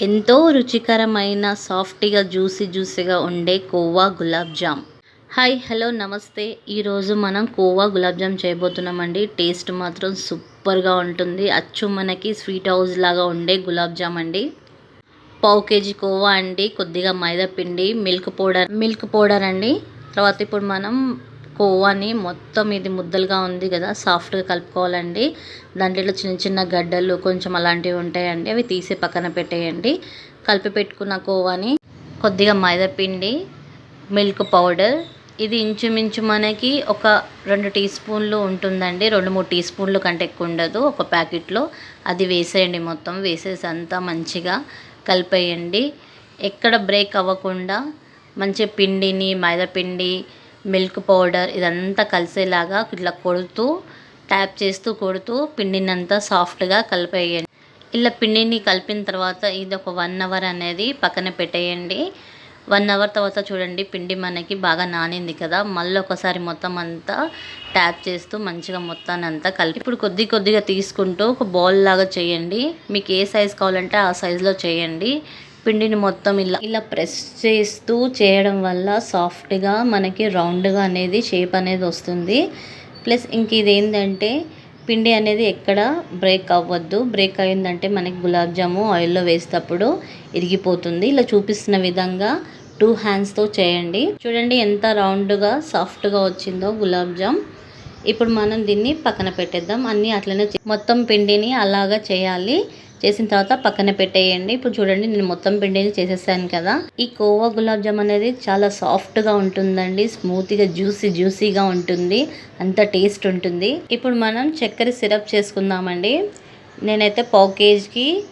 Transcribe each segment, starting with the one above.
ఎంతో రుచికరమైన సాఫ్ట్గా జ్యూసీ జ్యూసీగా ఉండే కోవా గులాబ్ జామ్. హాయ్ హలో నమస్తే. ఈరోజు మనం కోవా గులాబ్ జామ్ చేయబోతున్నామండి. టేస్ట్ మాత్రం సూపర్గా ఉంటుంది. అచ్చు మనకి స్వీట్ హౌస్ లాగా ఉండే గులాబ్ జామ్ అండి. పావు కేజీ కోవా అండి. కొద్దిగా మైదా పిండి మిల్క్ పౌడర్ మిల్క్ పౌడర్ అండి. తర్వాత ఇప్పుడు మనం కోవాని మొత్తం ఇది ముద్దలుగా ఉంది కదా సాఫ్ట్గా కలుపుకోవాలండి. దాంట్లో చిన్న చిన్న గడ్డలు కొంచెం అలాంటివి ఉంటాయండి అవి తీసి పక్కన పెట్టేయండి. కలిపి పెట్టుకున్న కోవాని కొద్దిగా మైదా పిండి మిల్క్ పౌడర్. ఇది ఇంచుమించు మనకి ఒక రెండు టీ స్పూన్లు ఉంటుందండి రెండు మూడు టీ స్పూన్లు కంటే ఎక్కువ ఉండదు ఒక ప్యాకెట్లో. అది వేసేయండి మొత్తం వేసేసి అంతా మంచిగా కలిపేయండి. ఎక్కడ బ్రేక్ అవ్వకుండా మంచి పిండిని మైదా పిండి మిల్క్ పౌడర్ ఇదంతా కలిసేలాగా ఇట్లా కొడుతూ ట్యాప్ చేస్తూ కొడుతూ పిండినంతా సాఫ్ట్గా కలిపేయండి. ఇలా పిండిని కలిపిన తర్వాత ఇది ఒక వన్ అవర్ అనేది పక్కన పెట్టేయండి. వన్ అవర్ తర్వాత చూడండి పిండి మనకి బాగా నానింది కదా. మళ్ళీ ఒకసారి మొత్తం అంతా ట్యాప్ చేస్తూ మంచిగా మొత్తాన్ని అంతా కలిపి ఇప్పుడు కొద్ది కొద్దిగా తీసుకుంటూ ఒక బౌల్ లాగా చేయండి. మీకు ఏ సైజ్ కావాలంటే ఆ సైజులో చేయండి. పిండిని మొత్తం ఇలా ఇలా ప్రెస్ చేస్తూ చేయడం వల్ల సాఫ్ట్గా మనకి రౌండ్గా అనేది షేప్ అనేది వస్తుంది. ప్లస్ ఇంక ఇదేంటంటే పిండి అనేది ఎక్కడ బ్రేక్ అవ్వద్దు. బ్రేక్ అయిందంటే మనకి గులాబ్ జాము ఆయిల్లో వేసేటప్పుడు ఇరిగిపోతుంది. ఇలా చూపిస్తున్న విధంగా టూ హ్యాండ్స్తో చేయండి. చూడండి ఎంత రౌండ్గా సాఫ్ట్గా వచ్చిందో గులాబ్ జామ్. ఇప్పుడు మనం దీన్ని పక్కన పెట్టేద్దాం. అన్నీ అట్లనే మొత్తం పిండిని అలాగా చేయాలి. చేసిన తర్వాత పక్కన పెట్టేయండి. ఇప్పుడు చూడండి నేను మొత్తం పిండిని చేసేసాను కదా. ఈ కోవా గులాబ్ జామ్ అనేది చాలా సాఫ్ట్గా ఉంటుందండి. స్మూత్గా జ్యూసీ జ్యూసీగా ఉంటుంది. అంత టేస్ట్ ఉంటుంది. ఇప్పుడు మనం చక్కెర సిరప్ చేసుకుందామండి. నేనైతే పావు కేజీకి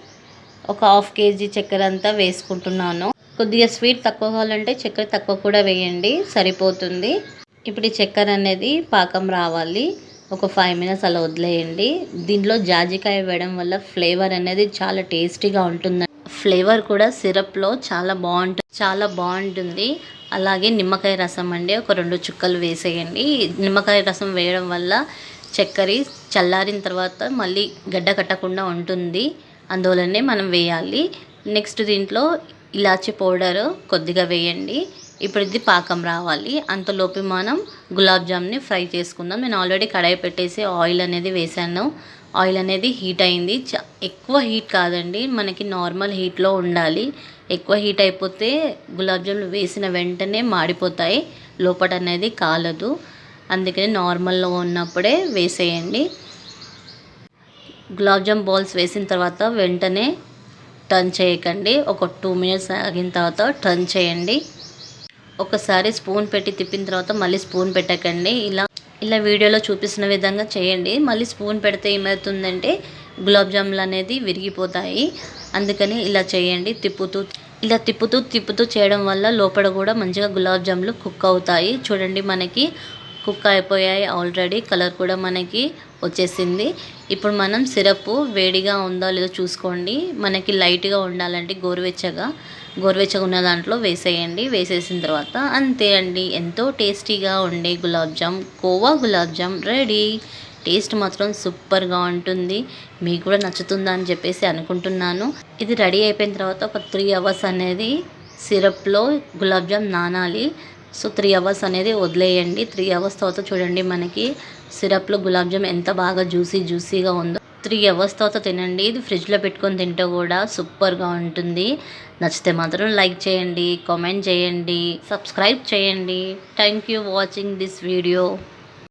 ఒక హాఫ్ కేజీ చక్కెర అంతా వేసుకుంటున్నాను. కొద్దిగా స్వీట్ తక్కువ కావాలంటే చక్కెర తక్కువ కూడా వేయండి. సరిపోతుంది. ఇప్పుడు ఈ చక్కెర అనేది పాకం రావాలి. ఒక ఫైవ్ మినిట్స్ అలా వదిలేయండి. దీంట్లో జాజికాయ వేయడం వల్ల ఫ్లేవర్ అనేది చాలా టేస్టీగా ఉంటుంది. ఫ్లేవర్ కూడా సిరప్లో చాలా బాగుంటుంది చాలా బాగుంటుంది. అలాగే నిమ్మకాయ రసం అండి. ఒక రెండు చుక్కలు వేసేయండి. నిమ్మకాయ రసం వేయడం వల్ల చక్కెర చల్లారిన తర్వాత మళ్ళీ గడ్డ కట్టకుండా ఉంటుంది. అందువలనే మనం వేయాలి. నెక్స్ట్ దీంట్లో ఇలాచి పౌడర్ కొద్దిగా వేయండి. ఇప్పుడు ఇది పాకం రావాలి. అంతలోపు మనం గులాబ్ జామ్ని ఫ్రై చేసుకుందాం. నేను ఆల్రెడీ కడాయి పెట్టేసి ఆయిల్ అనేది వేసాను. ఆయిల్ అనేది హీట్ అయింది. ఎక్కువ హీట్ కాదండి. మనకి నార్మల్ హీట్లో ఉండాలి. ఎక్కువ హీట్ అయిపోతే గులాబ్ జాములు వేసిన వెంటనే మాడిపోతాయి. లోపల అనేది కాలదు. అందుకని నార్మల్లో ఉన్నప్పుడే వేసేయండి. గులాబ్ జామ్ బాల్స్ వేసిన తర్వాత వెంటనే టర్న్ చేయకండి. ఒక టూ మినిట్స్ ఆగిన తర్వాత టర్న్ చేయండి. ఒకసారి స్పూన్ పెట్టి తిప్పిన తర్వాత మళ్ళీ స్పూన్ పెట్టకండి. ఇలా ఇలా వీడియోలో చూపిస్తున్న విధంగా చేయండి. మళ్ళీ స్పూన్ పెడితే ఏమవుతుందంటే గులాబ్ జాములు అనేది విరిగిపోతాయి. అందుకని ఇలా చేయండి. తిప్పుతూ ఇలా తిప్పుతూ తిప్పుతూ చేయడం వల్ల లోపల కూడా మంచిగా గులాబ్ జాములు కుక్ అవుతాయి. చూడండి మనకి కుక్ అయిపోయాయి ఆల్రెడీ. కలర్ కూడా మనకి వచ్చేసింది. ఇప్పుడు మనం సిరప్ వేడిగా ఉందో లేదో చూసుకోండి. మనకి లైట్గా ఉండాలంటే గోరువెచ్చగా గోరువెచ్చగా ఉన్న దాంట్లో వేసేయండి. వేసేసిన తర్వాత అంతే అండి. ఎంతో టేస్టీగా ఉండే గులాబ్ జామ్ కోవా గులాబ్ జామ్ రెడీ. టేస్ట్ మాత్రం సూపర్గా ఉంటుంది. మీకు కూడా నచ్చుతుందా అని చెప్పేసి అనుకుంటున్నాను. ఇది రెడీ అయిపోయిన తర్వాత ఒక త్రీ అవర్స్ అనేది సిరప్లో గులాబ్ జామ్ నానాలి. సో త్రీ అవర్స్ అనేది వదిలేయండి. త్రీ అవర్స్ తర్వాత చూడండి మనకి సిరప్లో గులాబ్ జామ్ ఎంత బాగా జ్యూసీ జ్యూసీగా ఉందో. త్రీ అవర్స్ తర్వాత తినండి. ఇది ఫ్రిడ్జ్లో పెట్టుకొని తింటే కూడా సూపర్గా ఉంటుంది. నచ్చితే మాత్రం లైక్ చేయండి కామెంట్ చేయండి సబ్స్క్రైబ్ చేయండి. Thank you watching this video